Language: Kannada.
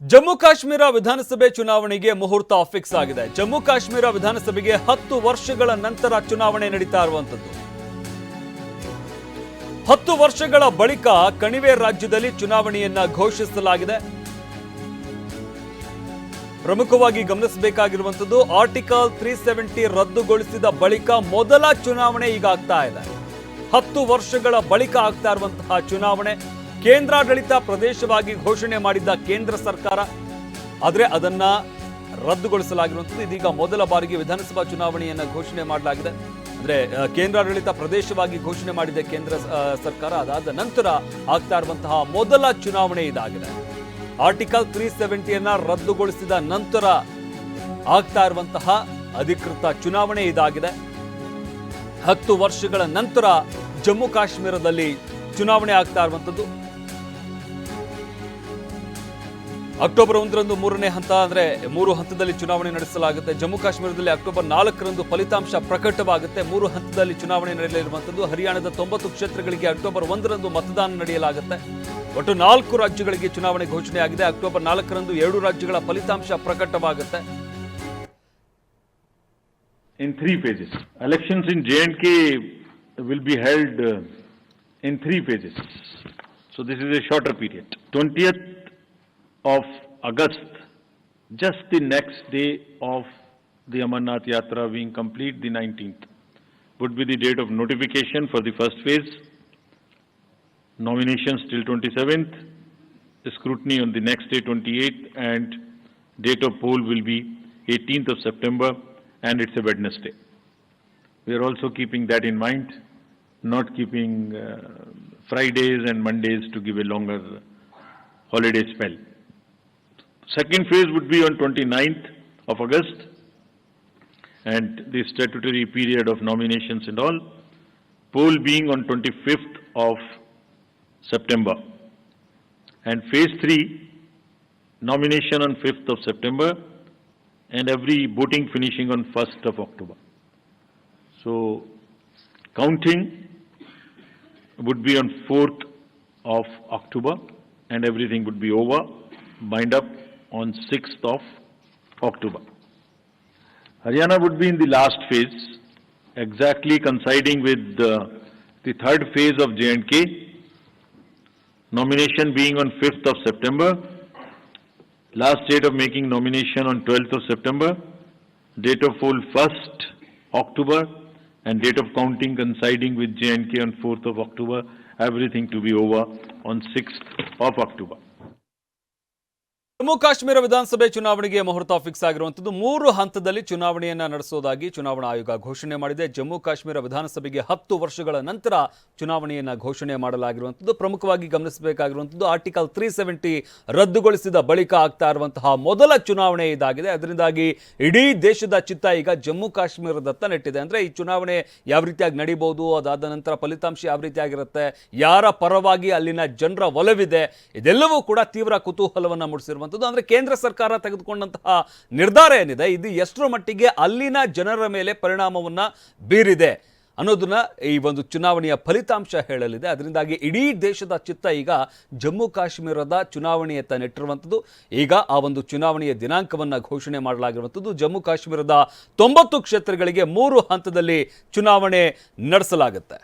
ಜಮ್ಮು ಕಾಶ್ಮೀರ ವಿಧಾನಸಭೆ ಚುನಾವಣೆಗೆ ಮುಹೂರ್ತ ಫಿಕ್ಸ್ ಆಗಿದೆ. ಜಮ್ಮು ಕಾಶ್ಮೀರ ವಿಧಾನಸಭೆಗೆ ಹತ್ತು ವರ್ಷಗಳ ನಂತರ ಚುನಾವಣೆ ನಡೀತಾ ಇರುವಂತದ್ದು ಹತ್ತು ವರ್ಷಗಳ ಬಳಿಕ ಕಣಿವೆ ರಾಜ್ಯದಲ್ಲಿ ಚುನಾವಣೆಯನ್ನ ಘೋಷಿಸಲಾಗಿದೆ. ಪ್ರಮುಖವಾಗಿ ಗಮನಿಸಬೇಕಾಗಿರುವಂತದ್ದು ಆರ್ಟಿಕಲ್ ತ್ರೀ ಸೆವೆಂಟಿ ರದ್ದುಗೊಳಿಸಿದ ಬಳಿಕ ಮೊದಲ ಚುನಾವಣೆ ಈಗ ಆಗ್ತಾ ಇದೆ. ಹತ್ತು ವರ್ಷಗಳ ಬಳಿಕ ಆಗ್ತಾ ಇರುವಂತಹ ಚುನಾವಣೆ. ಕೇಂದ್ರಾಡಳಿತ ಪ್ರದೇಶವಾಗಿ ಘೋಷಣೆ ಮಾಡಿದ್ದ ಕೇಂದ್ರ ಸರ್ಕಾರ, ಆದರೆ ಅದನ್ನ ರದ್ದುಗೊಳಿಸಲಾಗಿರುವಂಥದ್ದು. ಇದೀಗ ಮೊದಲ ಬಾರಿಗೆ ವಿಧಾನಸಭಾ ಚುನಾವಣೆಯನ್ನು ಘೋಷಣೆ ಮಾಡಲಾಗಿದೆ. ಅಂದರೆ ಕೇಂದ್ರಾಡಳಿತ ಪ್ರದೇಶವಾಗಿ ಘೋಷಣೆ ಮಾಡಿದ ಕೇಂದ್ರ ಸರ್ಕಾರ ಅದಾದ ನಂತರ ಆಗ್ತಾ ಇರುವಂತಹ ಮೊದಲ ಚುನಾವಣೆ ಇದಾಗಿದೆ. ಆರ್ಟಿಕಲ್ ತ್ರೀ ಸೆವೆಂಟಿಯನ್ನು ರದ್ದುಗೊಳಿಸಿದ ನಂತರ ಆಗ್ತಾ ಇರುವಂತಹ ಅಧಿಕೃತ ಚುನಾವಣೆ ಇದಾಗಿದೆ. ಹತ್ತು ವರ್ಷಗಳ ನಂತರ ಜಮ್ಮು ಕಾಶ್ಮೀರದಲ್ಲಿ ಚುನಾವಣೆ ಆಗ್ತಾ ಇರುವಂತದ್ದು ಅಕ್ಟೋಬರ್ ಒಂದರಂದು ಮೂರನೇ ಹಂತ ಅಂದರೆ ಮೂರು ಹಂತದಲ್ಲಿ ಚುನಾವಣೆ ನಡೆಸಲಾಗುತ್ತೆ ಜಮ್ಮು ಕಾಶ್ಮೀರದಲ್ಲಿ ಅಕ್ಟೋಬರ್ ನಾಲ್ಕರಂದು ಫಲಿತಾಂಶ ಪ್ರಕಟವಾಗುತ್ತೆ ಮೂರು ಹಂತದಲ್ಲಿ ಚುನಾವಣೆ ನಡೆಯಲಿರುವಂಥದ್ದು ಹರಿಯಾಣದ ತೊಂಬತ್ತು ಕ್ಷೇತ್ರಗಳಿಗೆ ಅಕ್ಟೋಬರ್ ಒಂದರಂದು ಮತದಾನ ನಡೆಯಲಾಗುತ್ತೆ ಒಟ್ಟು ನಾಲ್ಕು ರಾಜ್ಯಗಳಿಗೆ ಚುನಾವಣೆ ಘೋಷಣೆಯಾಗಿದೆ ಅಕ್ಟೋಬರ್ ನಾಲ್ಕರಂದು ಎರಡು ರಾಜ್ಯಗಳ ಫಲಿತಾಂಶ ಪ್ರಕಟವಾಗುತ್ತೆ in three phases. Elections in J&K will be held uh, in three phases. So this is a shorter period. 20th of August, just the next day of the Amarnath Yatra being complete, the 19th, would be the date of notification for the first phase. Nominations till 27th, scrutiny on the next day 28th, and date of poll will be 18th of September, and it's a Wednesday. We are also keeping that in mind, not keeping uh, Fridays and Mondays to give a longer holiday spell. Second phase would be on 29th of August, and the statutory period of nominations and all, poll being on 25th of September. And phase three, nomination on 5th of September, and every voting finishing on 1st of October. So, counting would be on 4th of October, and everything would be over, bind up on 6th of October. Haryana would be in the last phase, exactly coinciding with uh, the third phase of J&K, nomination being on 5th of September, last date of making nomination on 12th of September, date of poll 1st October, and date of counting coinciding with J&K on 4th of October, everything to be over on 6th of October. Jammu Kashmir ವಿಧಾನಸಭೆ ಚುನಾವಣೆಗೆ ಮುಹೂರ್ತ ಫಿಕ್ಸ್ ಆಗಿರುವಂತದ್ದು ಮೂರು ಹಂತದಲ್ಲಿ ಚುನಾವಣೆಯನ್ನ ನಡೆಸೋದಾಗಿ ಚುನಾವಣಾ ಆಯೋಗ ಘೋಷಣೆ ಮಾಡಿದೆ. ಜಮ್ಮು ಕಾಶ್ಮೀರ ವಿಧಾನಸಭೆಗೆ ಹತ್ತು ವರ್ಷಗಳ ನಂತರ ಚುನಾವಣೆಯನ್ನ ಘೋಷಣೆ ಮಾಡಲಾಗಿರುವಂತದ್ದು ಪ್ರಮುಖವಾಗಿ ಗಮನಿಸಬೇಕಾಗಿರುವಂತದ್ದು ಆರ್ಟಿಕಲ್ ತ್ರೀ ಸೆವೆಂಟಿ ರದ್ದುಗೊಳಿಸಿದ ಬಳಿಕ ಆಗ್ತಾ ಇರುವಂತಹ ಮೊದಲ ಚುನಾವಣೆ ಇದಾಗಿದೆ. ಅದರಿಂದಾಗಿ ಇಡೀ ದೇಶದ ಚಿತ್ತ ಈಗ ಜಮ್ಮು ಕಾಶ್ಮೀರದತ್ತ ನೆಟ್ಟಿದೆ. ಅಂದ್ರೆ ಈ ಚುನಾವಣೆ ಯಾವ ರೀತಿಯಾಗಿ ನಡೀಬಹುದು, ಅದಾದ ನಂತರ ಫಲಿತಾಂಶ ಯಾವ ರೀತಿಯಾಗಿರುತ್ತೆ, ಯಾರ ಪರವಾಗಿ ಅಲ್ಲಿನ ಜನರ ಒಲವಿದೆ, ಇದೆಲ್ಲವೂ ಕೂಡ ತೀವ್ರ ಕುತೂಹಲವನ್ನ ಮೂಡಿಸಿರುವಂಥದ್ದು ಅಂದರೆ ಕೇಂದ್ರ ಸರ್ಕಾರ ತೆಗೆದುಕೊಂಡಂತಹ ನಿರ್ಧಾರ ಏನಿದೆ? ಇದು ಎಷ್ಟರ ಮಟ್ಟಿಗೆ ಅಲ್ಲಿನ ಜನರ ಮೇಲೆ ಪರಿಣಾಮವನ್ನು ಬೀರಿದೆ ಅನ್ನೋದನ್ನ ಈ ಒಂದು ಚುನಾವಣೆಯ ಫಲಿತಾಂಶ ಹೇಳಲಿದೆ. ಅದರಿಂದಾಗಿ ಇಡೀ ದೇಶದ ಚಿತ್ತ ಈಗ ಜಮ್ಮು ಕಾಶ್ಮೀರದ ಚುನಾವಣೆಯತ್ತ ನೆಟ್ಟಿರುವಂಥದ್ದು. ಈಗ ಆ ಒಂದು ಚುನಾವಣೆಯ ದಿನಾಂಕವನ್ನು ಘೋಷಣೆ ಮಾಡಲಾಗಿರುವಂಥದ್ದು. ಜಮ್ಮು ಕಾಶ್ಮೀರದ ತೊಂಬತ್ತು ಕ್ಷೇತ್ರಗಳಿಗೆ ಮೂರು ಹಂತದಲ್ಲಿ ಚುನಾವಣೆ ನಡೆಸಲಾಗುತ್ತೆ.